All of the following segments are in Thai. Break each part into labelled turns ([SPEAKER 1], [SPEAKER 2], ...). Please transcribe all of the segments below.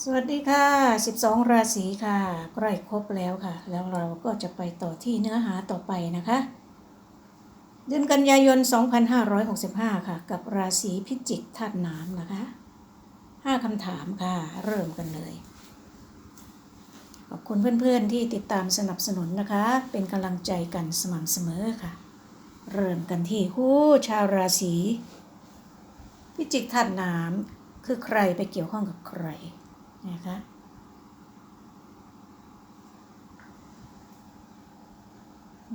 [SPEAKER 1] สวัสดีค่ะ 12 ราศีค่ะ ใกล้ครบแล้วค่ะ แล้วเราก็จะไปต่อที่เนื้อหาต่อไปนะคะ เดือนกันยายน 2565 ค่ะ กับราศีพิจิกธาตุน้ำนะคะ 5คำถามค่ะ เริ่มกันเลย ขอบคุณเพื่อนๆที่ติดตามสนับสนุนนะคะ เป็นกำลังใจกันสม่ำเสมอค่ะ เริ่มกันที่คู่ชาวราศีพิจิกธาตุน้ำคือใครไปเกี่ยวข้องกับใคร นะคะ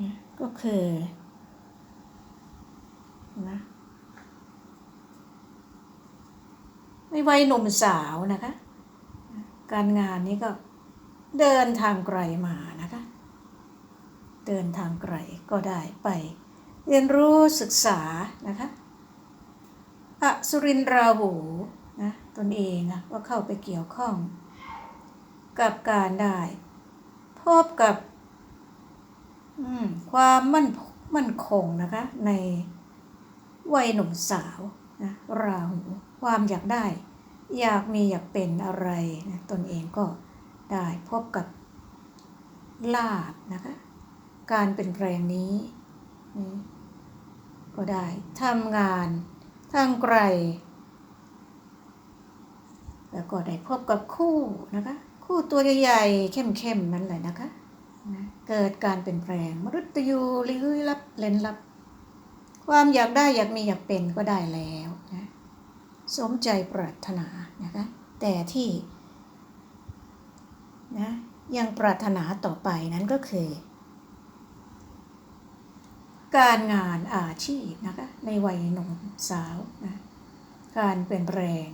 [SPEAKER 1] นะก็คือนะในวัยหนุ่มสาวนะคะ การงานนี้ก็เดินทางไกลมานะคะ เดินทางไกลก็ได้ไปเรียนรู้ศึกษานะคะอสุรินทราหู ตนเองนะก็เข้าไปเกี่ยวข้อง กับการได้ พบกับความมั่นมั่นคงนะคะ ในวัยหนุ่มสาวนะราหูความอยากได้ อยากมีอยากเป็นอะไรนะตนเองก็ได้พบกับลาบนะคะ การเป็นแปลงนี้ ก็ได้ทำงานทางไกล แล้วก็ได้พบกับคู่นะคะ คู่ตัวใหญ่ๆเข้มๆนั่นแหละนะคะนะเกิดการเปลี่ยนแปลงมรุตยูลี้ลับเลนลับ ความอยากได้อยากมีอยากเป็นก็ได้แล้วนะสมใจปรารถนานะคะ แต่ที่นะยังปรารถนาต่อไปนั้นก็คือ การงานอาชีพนะคะในวัยหนุ่มสาวนะการเปลี่ยนแปลง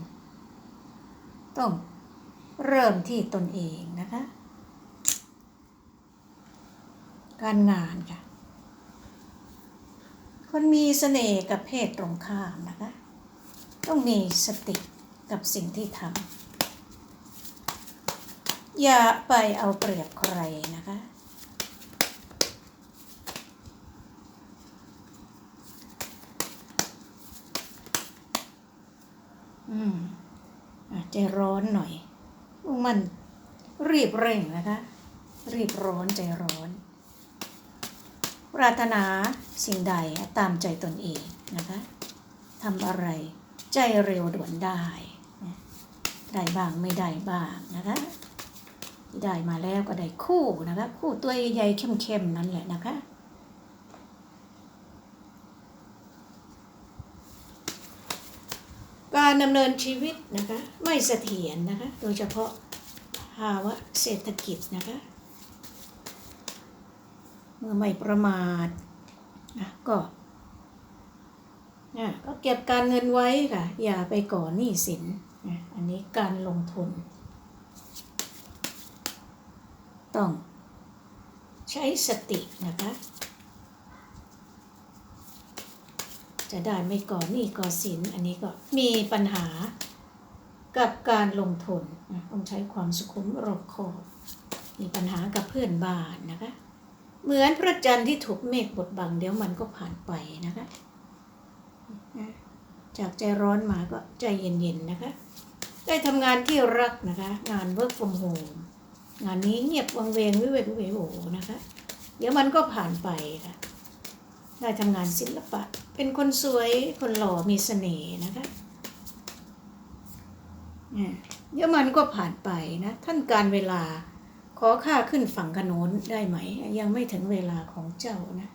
[SPEAKER 1] ต้องเริ่มที่ตนเองนะคะ การงานค่ะ คนมีเสน่ห์กับเพศตรงข้ามนะคะ ต้องมีสติกับสิ่งที่ทำอย่าไปเอาเปรียบใครนะคะ อืม อาจร้อนหน่อยมุ่งมันรีบเร่งนะคะ รีบร้อนใจร้อน ปรารถนาสิ่งใดตามใจตนเองนะคะทำอะไรใจเร็วด่วนได้ได้บ้างไม่ได้บ้างนะคะได้มาแล้วก็ได้คู่นะคะ คู่ตัวใหญ่เข้มๆนั่นแหละนะคะ การดำเนินชีวิตนะคะไม่เสถียรนะคะโดยเฉพาะภาวะเศรษฐกิจนะคะเมื่อไม่ประมาทนะก็นะก็เก็บการเงินไว้ค่ะ อย่าไปก่อหนี้สินนะอันนี้การลงทุน ต้องใช้สตินะคะ จะได้ไม่ก่อหนี้ก่อสินอันนี้ก็มีปัญหากับการลงทุนต้องใช้ความสุขุมรอบคอบมีปัญหากับเพื่อนบ้านนะคะ เหมือนพระจันทร์ที่ถูกเมฆบดบังเดี๋ยวมันก็ผ่านไปนะคะ จากใจร้อนมาก็ใจเย็นๆนะคะ ได้ทำงานที่รักนะคะ งาน work from home งานนี้เงียบวังเวงวิเวกวิเวโหนะคะ เดี๋ยวมันก็ผ่านไปค่ะ ได้ทำงานศิลปะ เป็นคนสวยคนหล่อมีเสน่ห์นะคะเนี่ยเดี๋ยวมันก็ผ่านไปนะ ท่านการเวลาขอข้าขึ้นฝั่งขนนได้ไหม ยังไม่ถึงเวลาของเจ้านะ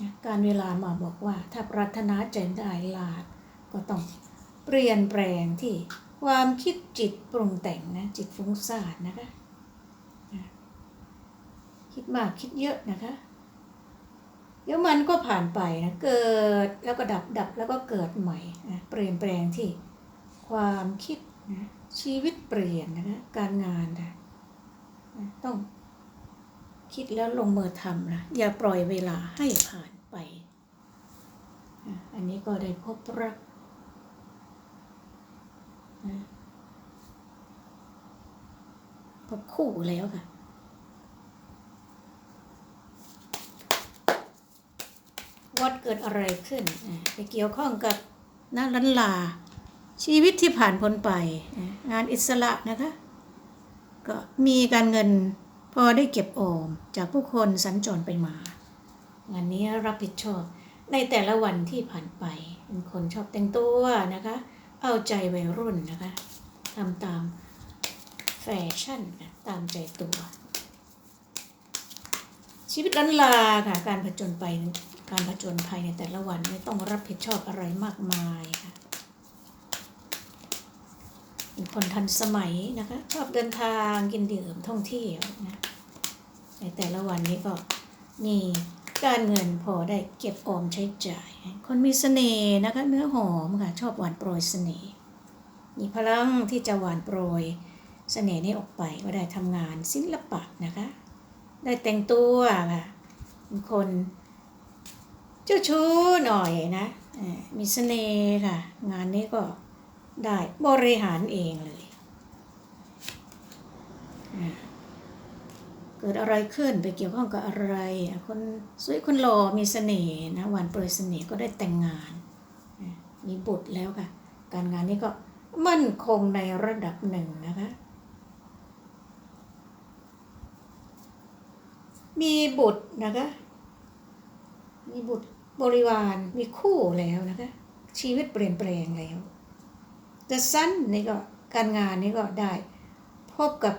[SPEAKER 1] นะการเวลามาบอกว่า ถ้าปรารถนาจะได้ลาดก็ต้องเปลี่ยนแปลงที่ความคิดจิตปรุงแต่งนะ จิตฟุ้งซ่านนะคะนะคิดมากคิดเยอะนะคะ เดี๋ยวมันก็ผ่านไปนะ เกิดแล้วก็ดับดับแล้วก็เกิดใหม่นะเปลี่ยนแปลงที่ความคิดนะชีวิตเปลี่ยนนะคะการงานนะนะต้องคิดแล้วลงมือทำนะอย่าปล่อยเวลาให้ผ่านไปอะอันนี้ก็ได้พบรักนะพบคู่แล้วค่ะ วัดเกิดอะไรขึ้นไปเกี่ยวข้องกับน้าลันลา ชีวิตที่ผ่านพ้นไป งานอิสระนะคะ ก็มีการเงินพอได้เก็บออมจากผู้คนสัญจรไปมา งานนี้รับผิดชอบในแต่ละวันที่ผ่านไป เป็นคนชอบแต่งตัวนะคะ เอาใจวัยรุ่นนะคะทำตามแฟชั่นนะตามใจตัว ชีวิตลันลาค่ะ การผจญไป การผจญภัยในแต่ละวันไม่ต้องรับผิดชอบอะไรมากมายค่ะเป็นคนทันสมัยนะคะ ชอบเดินทางกินดื่มท่องเที่ยวนะในแต่ละวันนี้ก็มีการเงินพอได้เก็บออมใช้จ่าย คนมีเสน่ห์นะคะเนื้อหอมค่ะ ชอบหวานโปรยเสน่ห์มีพลังที่จะหวานโปรยเสน่ห์นี้ออกไปก็ได้ทำงานศิลปะนะคะ ได้แต่งตัวค่ะเป็นคน เจ้าชู้หน่อยนะมีเสน่ห์ค่ะ งานนี้ก็ได้บริหารเองเลยเกิดอะไรขึ้นไปเกี่ยวข้องกับอะไร คนสวยคนหล่อมีเสน่ห์นะหวานโปรยเสน่ห์ก็ได้แต่งงาน มีบุตรแล้วค่ะ การงานนี้ก็มั่นคงในระดับหนึ่งนะคะ มีบุตรนะคะ มีบุตร บริวารมีคู่แล้วนะคะ ชีวิตเปลี่ยนแปลงแล้วแต่สั้นนี่ก็การงานนี่ก็ได้ พบกับ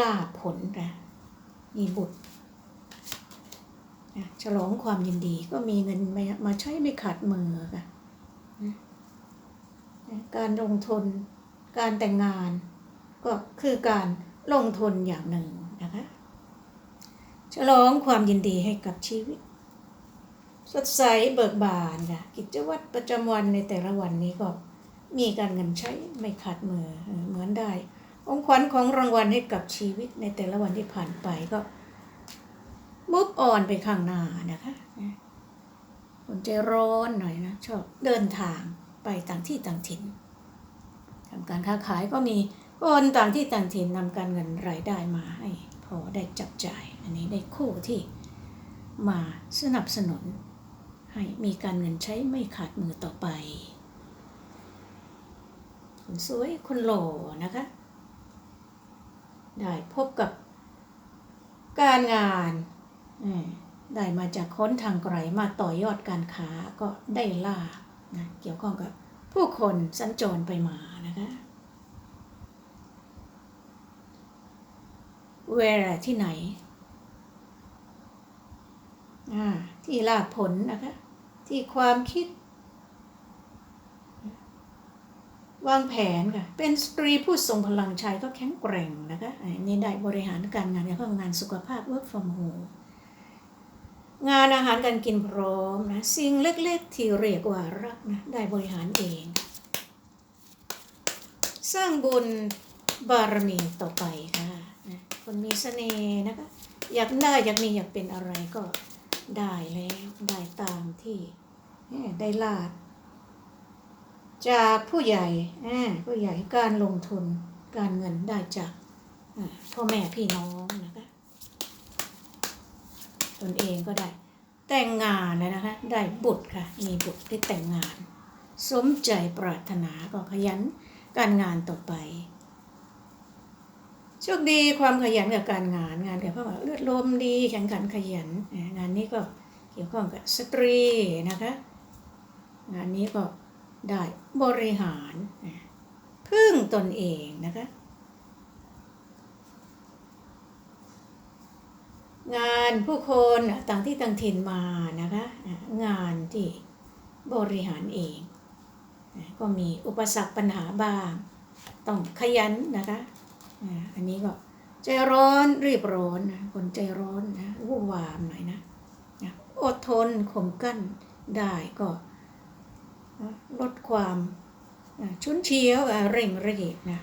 [SPEAKER 1] ลาผลนะมีบุตรนะฉลองความยินดีก็มีเงินมามาใช้ไม่ขาดมือค่ะนะนะการลงทุนการแต่งงาน ก็คือการลงทุนอย่างหนึ่งนะคะ ฉลองความยินดีให้กับชีวิต สดใสเบิกบานค่ะกิจวัตรประจำวันในแต่ละวันนี้ก็มีการเงินใช้ไม่ขาดมือเหมือนได้ องขวัญของรางวัลให้กับชีวิตในแต่ละวันที่ผ่านไปก็มุกอ่อนไปข้างหน้านะคะนะคนใจร้อนหน่อยนะชอบเดินทางไปต่างที่ต่างถิ่นทำการค้าขายก็มีคนต่างที่ต่างถิ่นนำการเงินรายได้มาให้พอได้จับจ่าย อันนี้ได้คู่ที่มาสนับสนุน ให้มีการเงินใช้ไม่ขาดมือต่อไป คนสวยคนหล่อนะคะ ได้พบกับการงานได้มาจากค้นทางไกลมาต่อยอดการค้าก็ได้ล่านะเกี่ยวข้องกับผู้คนสัญจรไปมานะคะเวลาที่ไหน อ่า ที่ลาผลนะคะ ที่ความคิด วางแผนค่ะ เป็นสตรีผู้ทรงพลังชายก็แข็งแกร่งนะคะอันนี้ได้บริหารการงานแล้วก็งานสุขภาพ work from home งานอาหารการกินพร้อมนะ สิ่งเล็กๆ ที่เรียกว่ารักนะ ได้บริหารเอง สร้างบุญบารมีต่อไปค่ะนะคนมีเสน่ห์นะคะ อยากได้อยากมีอยากเป็นอะไรก็ได้แล้ว ได้ตาม ที่ได้ลาด จากผู้ใหญ่ผู้ใหญ่การลงทุนการเงินได้จากพ่อแม่พี่น้องนะคะตนเองก็ได้ แต่งงานแล้วนะคะ ได้บุตรค่ะ มีบุตรได้แต่งงาน สมใจปรารถนาก็ขยันการงานต่อไปโชคดีความขยันกับการงานงานเกี่ยวข้อกเลือดลมดีแข่งขันขยันงานนี้ก็ เกี่ยวข้องกับสตรีนะคะ งานนี้ก็ได้บริหารพึ่งตนเองนะคะ งานผู้คนต่างที่ต่างถิ่นมานะคะ งานที่บริหารเอง ก็มีอุปสรรคปัญหาบ้าง ต้องขยันนะคะ อันนี้ก็ใจร้อนรีบร้อนนะคนใจร้อนนะวุ่นวามหน่อยนะ อดทนข่มกั้นได้ก็ลดความชุนเชียวเร่งรีบนะ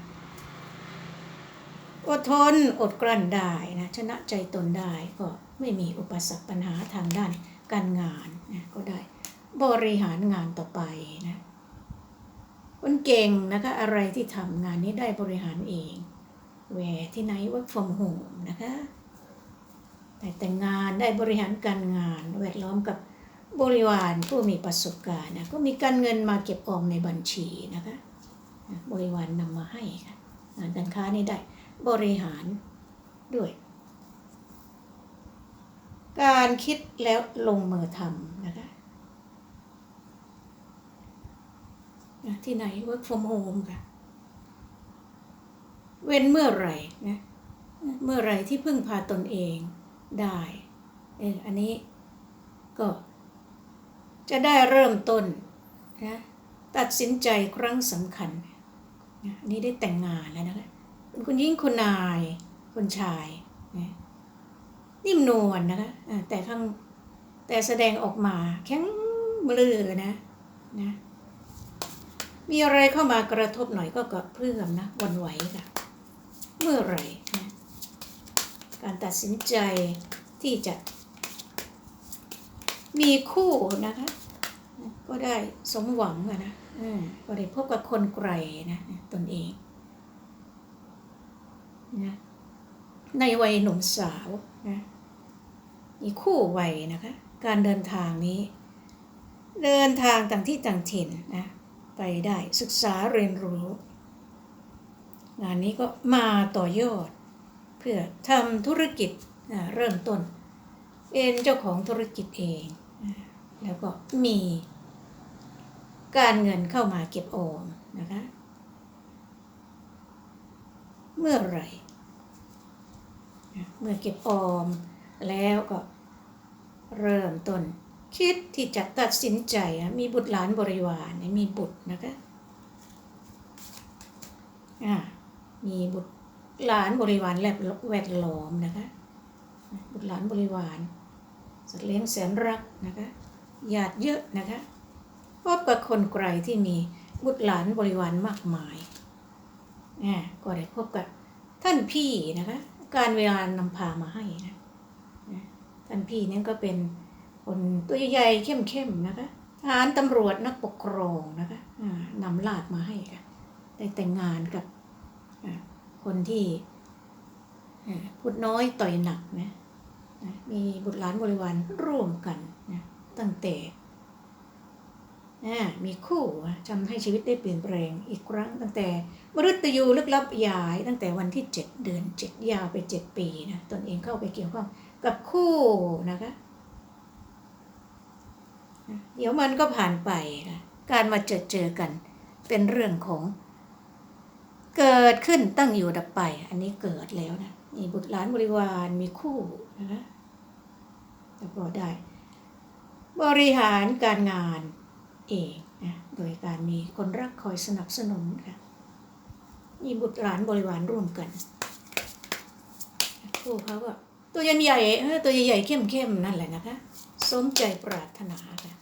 [SPEAKER 1] อดทนอดกลั้นได้นะชนะใจตนได้ก็ไม่มีอุปสรรคปัญหาทางด้านการงานนะก็ได้บริหารงานต่อไปนะคนเก่งนะคะอะไรที่ทำงานนี้ได้บริหารเองแหวที่ไหน work from home นะคะ แต่แต่งงานได้บริหารการงานแวดล้อมกับบริวารผู้มีประสบการณ์นะก็มีการเงินมาเก็บออมในบัญชีนะคะบริวารนำมาให้ค่ะงานการค้านี่ได้บริหารด้วย การคิดแล้วลงมือทำนะคะนะที่ไหน work from home ค่ะ เว้นเมื่อไหร่นะเมื่อไหร่ที่พึ่งพาตนเอง ได้เอออันนี้ก็จะได้เริ่มต้นนะตัดสินใจครั้งสำคัญนะอันนี้ได้แต่งงานแล้วนะคะเป็นคุณหญิงคุณนายคุณชายนะนิ่มนวลนะคะแต่ข้างแต่แสดงออกมาแข็งมือนะนะมีอะไรเข้ามากระทบหน่อยก็กระเพื่อมนะวันไหวค่ะ เมื่อไหร่นะ การตัดสินใจที่จะมีคู่นะคะ ก็ได้สมหวังอะนะก็ได้พบกับคนไกลนะตนเองนะในวัยหนุ่มสาวนะมีคู่วัยนะคะ การเดินทางนี้ เดินทางต่างที่ต่างถิ่นนะไปได้ศึกษาเรียนรู้ งานนี้ก็มาต่อยอด เพื่อทำธุรกิจเริ่มต้น เป็นเจ้าของธุรกิจเอง แล้วก็มีการเงินเข้ามาเก็บออมนะคะ เมื่อไหร่เมื่อเก็บออมแล้วก็เริ่มต้น คิดที่จะตัดสินใจมีบุตรหลานบริวารมีบุตรนะคะมีบุตร หลานบริวารแลบแวดล้อมนะคะบุตรหลานบริวารสัตว์เลี้ยงแสนรักนะคะญาติเยอะนะคะพบกับคนไกลที่มีบุตรหลานบริวารมากมายอ่ก็ได้พบกับท่านพี่นะคะ การเวลานำพามาให้นะท่านพี่นี่ก็เป็นคนตัวใหญ่ๆเข้มๆนะคะทหารตำรวจนักปกครองนะคะนำลาดมาให้ค่ะได้แต่งงานกับ คนที่พูดน้อยต่อยหนักนะนะมีบุตรหลานบริวารร่วมกันนะตั้งแต่อ่ามีคู่ทำให้ชีวิตได้เปลี่ยนแปลงอีกครั้ง ตั้งแต่มฤตยูลึกลับยาย ตั้งแต่วันที่ 7 เดือน 7 ยาวไป 7 ปีนะตนเองเข้าไปเกี่ยวข้องกับคู่นะคะเดี๋ยวมันก็ผ่านไปนะการมาเจอเจอกันเป็นเรื่องของ เกิดขึ้นตั้งอยู่ดับไป อันนี้เกิดแล้วนะมีบุตรหลานบริวารมีคู่นะคะแล้วก็ได้ บริหารการงานเองนะโดยการมีคนรักคอยสนับสนุนค่ะมีบุตรหลานบริวารร่วมกันคู่เขาก็ตัวใหญ่ๆเออตัวใหญ่ๆเข้มๆนั่นแหละนะคะสมใจปรารถนาค่ะ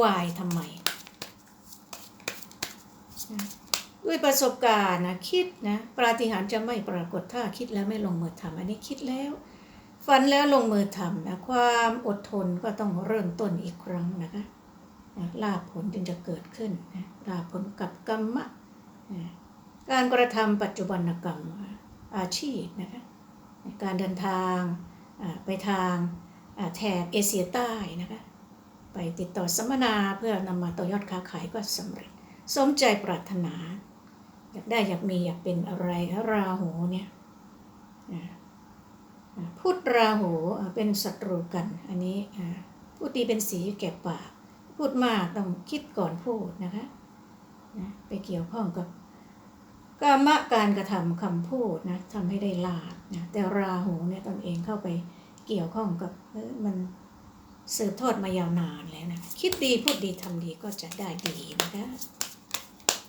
[SPEAKER 1] วายทำไมนะ ด้วยประสบการณ์นะคิดนะปาฏิหาริย์จะไม่ปรากฏถ้าคิดแล้วไม่ลงมือทำอันนี้คิดแล้ว ฝันแล้วลงมือทำนะความอดทนก็ต้องเริ่มต้นอีกครั้งนะคะนะลาภผลจึงจะเกิดขึ้นนะลาภผลกับกรรมะนะการกระทำปัจจุบันกรรมอาชีพนะคะการเดินทางไปทางแถบเอเชียใต้นะคะไปติดต่อสัมมนาเพื่อนำมาต่อยอดค้าขายก็สำเร็จ สมใจปรารถนา อยากได้อยากมีอยากเป็นอะไรราหูเนี่ยพูดราหูเป็นศัตรูกัน อันนี้อ่าพูดตีเป็นสีแก่ปาก พูดมากต้องคิดก่อนพูดนะคะนะไปเกี่ยวข้องกับกามะการกระทำคำพูดนะทำให้ได้ลาบนะแต่ราหูเนี่ยตนเองเข้าไปเกี่ยวข้องกับมันสืบทอดมายาวนานแล้วนะคิดดีพูดดีทำดีก็จะได้ดีนะคะ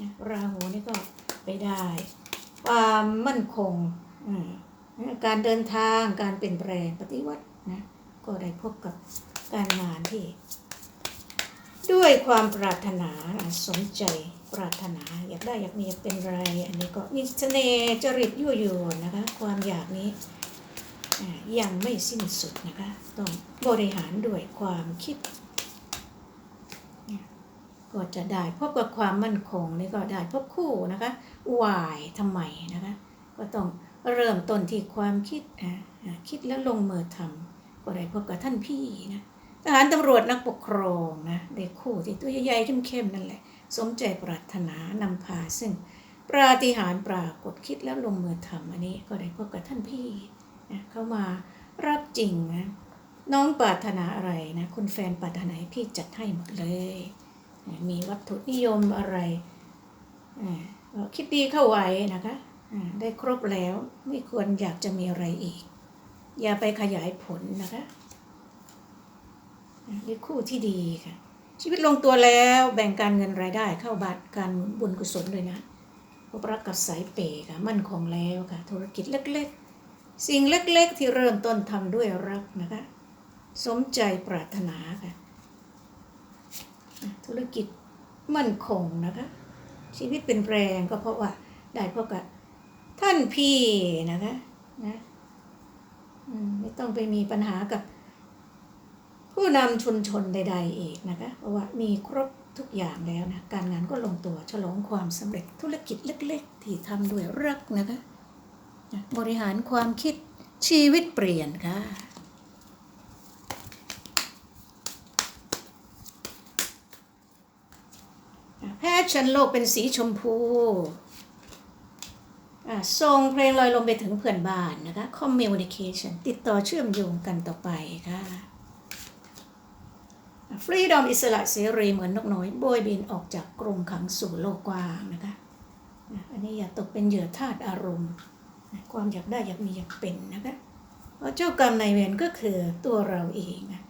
[SPEAKER 1] นะราหูนี่ก็ ไปได้ ความมั่นคงการเดินทางการเปลี่ยนแปลงปฏิวัตินะก็ได้พบกับการงานที่ ด้วยความปรารถนาสมใจปรารถนาอยากได้อยากมีอยากเป็นไร อันนี้ก็มีเสน่ห์จริตยั่วยวนนะคะ ความอยากนี้ยังไม่สิ้นสุดนะคะ ต้องบริหารด้วยความคิด ก็จะได้พบกับความมั่นคงนี่ก็ได้พบคู่นะคะวายทำไมนะคะก็ต้องเริ่มต้นที่ความคิดอ่าคิดแล้วลงมือทำก็ได้พบกับท่านพี่นะทหารตำรวจนักปกครองนะได้คู่ที่ตัวใหญ่ๆเข้มๆนั่นแหละ สมใจปรารถนานำพาซึ่งปราฏิหาริย์ปรากฏคิดแล้วลงมือทำอันนี้ก็ได้พบกับท่านพี่นะเข้ามารักจริงนะน้องปรารถนาอะไรนะ คุณแฟนปรารถนาให้พี่จัดให้หมดเลย มีวัตถุนิยมอะไรคิดดีเข้าไว้นะคะได้ครบแล้วไม่ควรอยากจะมีอะไรอีก อย่าไปขยายผลนะคะนี่คู่ที่ดีค่ะ ชีวิตลงตัวแล้วแบ่งการเงินรายได้เข้าบัตรการบุญกุศลเลยนะพบรักกับสายเปย์ค่ะมั่นคงแล้วค่ะ ธุรกิจเล็กๆ สิ่งเล็กๆ ที่เริ่มต้นทำด้วยรักนะคะ สมใจปรารถนาค่ะ ธุรกิจมั่นคงนะคะ ชีวิตเป็นแรงก็เพราะว่าได้พบกับท่านพี่นะคะนะไม่ต้องไปมีปัญหากับ ผู้นำชุมชนใด ๆ อีกนะคะ เพราะว่ามีครบทุกอย่างแล้วนะ การงานก็ลงตัวฉลองความสำเร็จธุรกิจเล็ก ๆ ที่ทำด้วยรักนะคะ บริหารความคิดชีวิตเปลี่ยนค่ะ แพทย์ชั้นโลกเป็นสีชมพูอะส่งเพลงลอยลมไปถึงเพื่อนบ้านนะคะ communication ติดต่อเชื่อมโยงกันต่อไปค่ะฟรีดอมอิสระเสรีเหมือนนกน้อยโบยบินออกจากกรงขังสู่โลกกว้างนะคะ อันนี้อย่าตกเป็นเหยื่อทาสอารมณ์ ความอยากได้อยากมีอยากเป็นนะคะเพราะเจ้ากรรมนายเวรก็คือตัวเราเองนะ